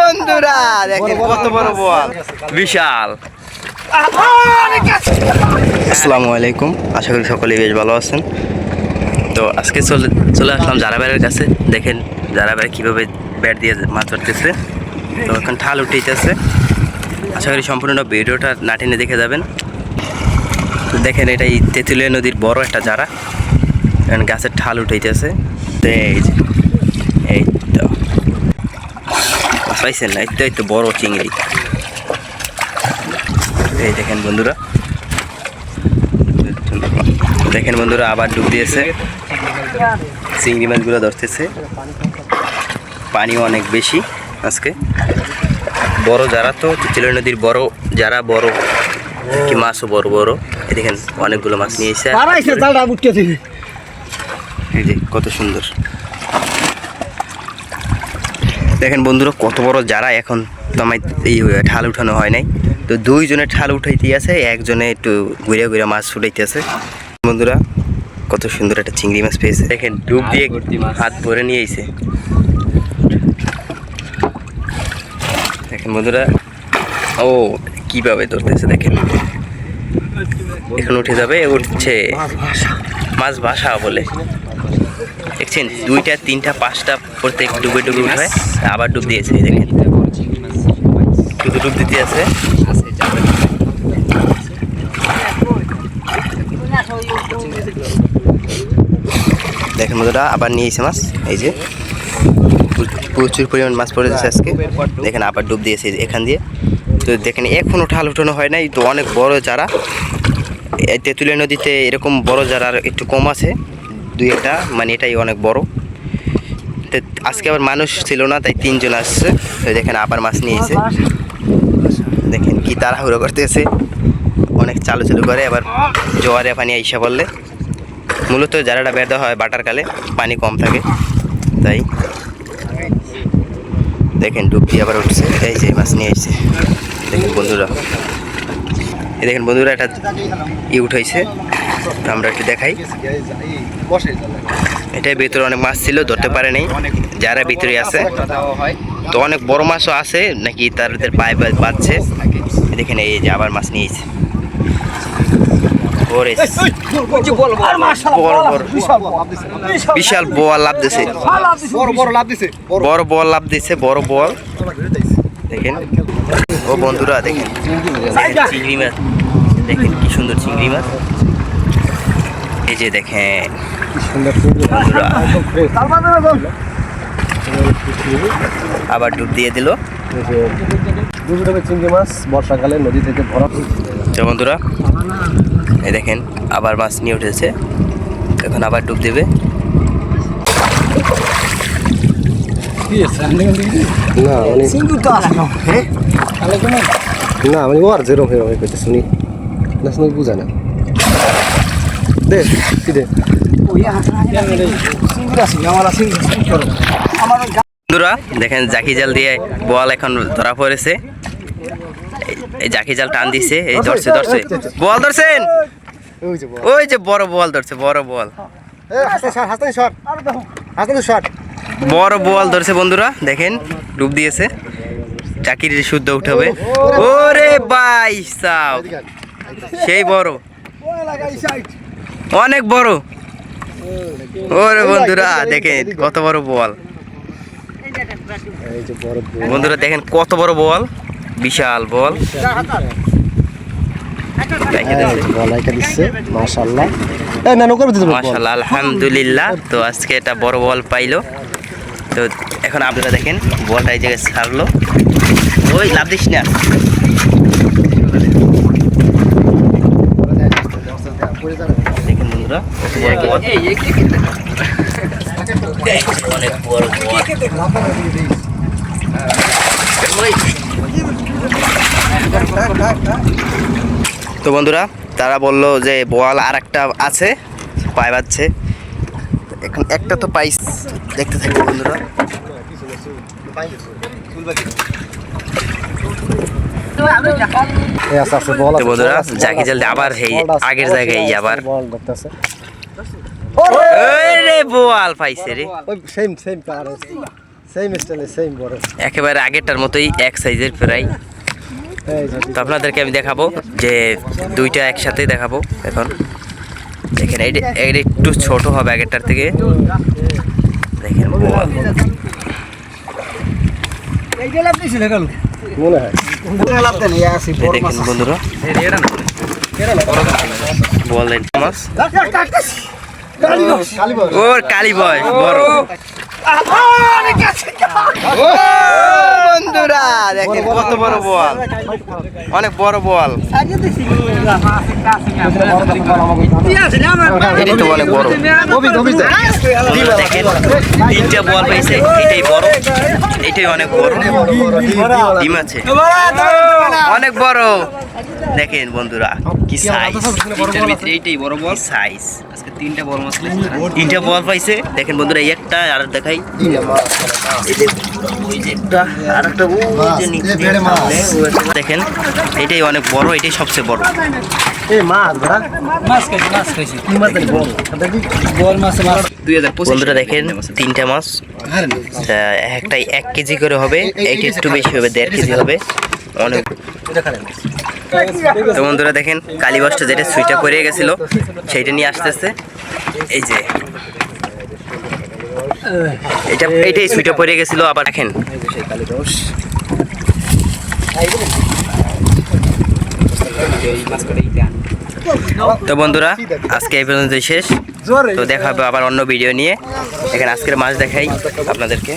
বন্ধুরা দেখেন কত বড় বল বিশাল। আসসালামু আলাইকুম আশা করি সকলেই বেশ ভালো আছেন। তো আজকে চলে চলে আসলাম জারাবাইয়ের কাছে। দেখেন জারাবাই কীভাবে ব্যাট দিয়ে মাছ ধরতেছে। তো এখন ঠাল উঠেইতেছে। আশা করি সম্পূর্ণ ভিডিওটা না টেনে দেখে যাবেন। তো দেখেন এটা এই তেঁতুলিয়া নদীর বড় একটা জারা। গাছের ঠাল উঠেইতেছে। তো এই তো। পাইছেন না এই তো বড় চিংড়ি। এই দেখেন বন্ধুরা। দেখেন বন্ধুরা আবার ডুব দিয়েছে। চিংড়ি মাছগুলো ধরতেছে। পানিও অনেক বেশি আজকে। বড় যারা তো চিচিলা নদীর বড় যারা বড় কি মাছও বড় বড়। এই দেখেন অনেকগুলো মাছ নিয়ে এসে কত সুন্দর। দেখেন বন্ধুরা, কত বড় যারা এখন তো আমার এই ঠাল উঠানো হয় নাই। তো দুইজনে ঠাল উঠাইতে আছে, একজনে একটু ঘুরে ঘুরে মাছ ছুটাইতে আছে বন্ধুরা, কত সুন্দর একটা চিংড়ি মাছ পেয়েছে। দেখেন, ডুব দিয়ে হাত ভরে নিয়ে এসে দেখেন বন্ধুরা, ও, কীভাবে ধরতেছে দেখেন। এখন উঠে যাবে, উঠছে মাছ ভাষা বলে। দেখছেন দুইটা, তিনটা, পাঁচটা, প্রত্যেক ডুবে ডুবে উঠে আবার ডুব দিয়েছে দেখেন। শুধু ডুব দিতে আছে। দেখেন বন্ধুরা, আবার নিয়েছে মাছ, এই যে। প্রচুর- পরিমাণ মাছ পড়ে যাচ্ছে আজকে। দেখেন, আবার ডুব দিয়েছে এখান দিয়ে। তো দেখেন এখনও ঠাল উঠানো হয় নাই, তো অনেক বড় যারা তেঁতুলিয়া নদীতে এরকম বড় যারা একটু কম আছে দুই একটা মানে এটাই অনেক বড়। তো আজকে আবার মানুষ ছিল না, তাই তিনজন আসছে। তো দেখেন আবার মাছ নিয়ে এসে। দেখেন কি তাড়াহুড়ো করতেছে। অনেক চালু চালু করে, আবার জোয়ারে পানি আইসা বললে মূলত যারাটা দেওয়া হয় বাটার কালে, পানি কম থাকে। তাই। দেখেন ডুবটি আবার উঠছে। এই যে মাছ নিয়ে এসছে। দেখেন বন্ধুরা। দেখেন বন্ধুরা একটা ই উঠাইছে। তো আমরা একটু দেখাই। এটার ভিতরে অনেক মাছ ছিল ধরতে পারে নাই যারা ভিতরে আছে তো অনেক বড় মাছও আছে নাকি তাদের পায়ে বা- বাঁধছে। দেখেন এই যে আবার মাছ নিয়েছে। বিশাল বোয়াল লাভ দিছে। বড় বল লাভ দিছে। বড়। বল দেখেন। ও বন্ধুরা দেখেন। চিংড়ি মাছ। দেখেন কি সুন্দর চিংড়ি মাছ। এই যে দেখেন। আবার ডুব দিয়ে দিল। চিংড়ি মাছ বর্ষাকালে নদী থেকে ভরা। তো বন্ধুরা এই দেখেন আবার মাছ নিয়ে উঠেছে। এখন আবার ডুব দেবে। না মানে হ্যাঁ? না মানে ওর যেরকম এরকম করতে শুনি। না শুনি বুঝা না। দে দে? বন্ধুরা দেখেন জাকি জাল দিয়ে বল এখন ধরা পড়েছে। এই- জাকি জাল টান দিছে এই ধরছে ধরছে। বল ধরছেন? ওই যে বড় বল ধরছে বড় বল। বড় বল ধরছে বন্ধুরা দেখেন ডুব দিয়েছে। চাকির শুদ্ধ উঠে হবে। ওরে বাই সাও সেই বড়। অনেক বড়। ওরে বন্ধুরা দেখেন কত বড় বল। বন্ধুরা দেখেন কত বড় বল। বিশাল বল। মাশাল্লাহ আলহামদুলিল্লাহ। তো আজকে এটা বড় বল পাইলো। তো এখন আপনারা দেখেন বলটা এই জায়গায় ছাড়লো। ওই লাভ দিস না। অনেক বড় তো বন্ধুরা তারা বলল যে বল আর একটা আছে পায়ে বাচ্ছে এখন একটা তো পাইস দেখতে থাকি বন্ধুরা বন্ধুরা বল আছে, বল জাকি জলদি আবার আছে, আগের জায়গায় আবার। রে বল পাইছে রে। সেম সেম পার সেম স্টাইলে সেম বড়। একেবারে আগেরটার মতোই এক সাইজের প্রায়। তো আপনাদেরকে আমি দেখাবো যে দুইটা একসাথে দেখাবো এখন। দেখেন এইটা এইটা একটু ছোট হবে আগেরটার থেকে। দেখেন বল মনে হয়। বন্ধুরা বলেন মাছ ওর কালী বয় বড় বন্ধুরা দেখেন কত বড় বল। অনেক বড় বল। এটি তো অনেক বড়। দেখেন তিনটা বল পাইছে এটাই বড়। এটাই অনেক বড়। ডিম আছে। অনেক বড়। দেখেন বন্ধুরা কি সাইজ ভিতরে এইটাই বড় বল সাইজ তিনটা বল মাছ তিনটা বল পাইছে। দেখেন বন্ধুরা এই একটা আর দেখাই। দেখেন এটাই অনেক বড় এটাই সবচেয়ে বড়। বন্ধুরা দেখেন তিনটা মাছ একটাই এক কেজি করে হবে একটু বেশি হবে দেড় কেজি হবে। অনেক তো বন্ধুরা দেখেন, কালীবাসটা যেটা সুইটা পড়ে গেছিল, সেইটা নিয়ে আসতেছে। এই যে, এটা এইটাই সুইটা পরে গেছিল, আবার দেখেন। তো বন্ধুরা, আজকে এই পর্যন্ত শেষ। তো দেখা হবে আবার অন্য ভিডিও নিয়ে। এখানে আজকের মাছ দেখাই আপনাদেরকে।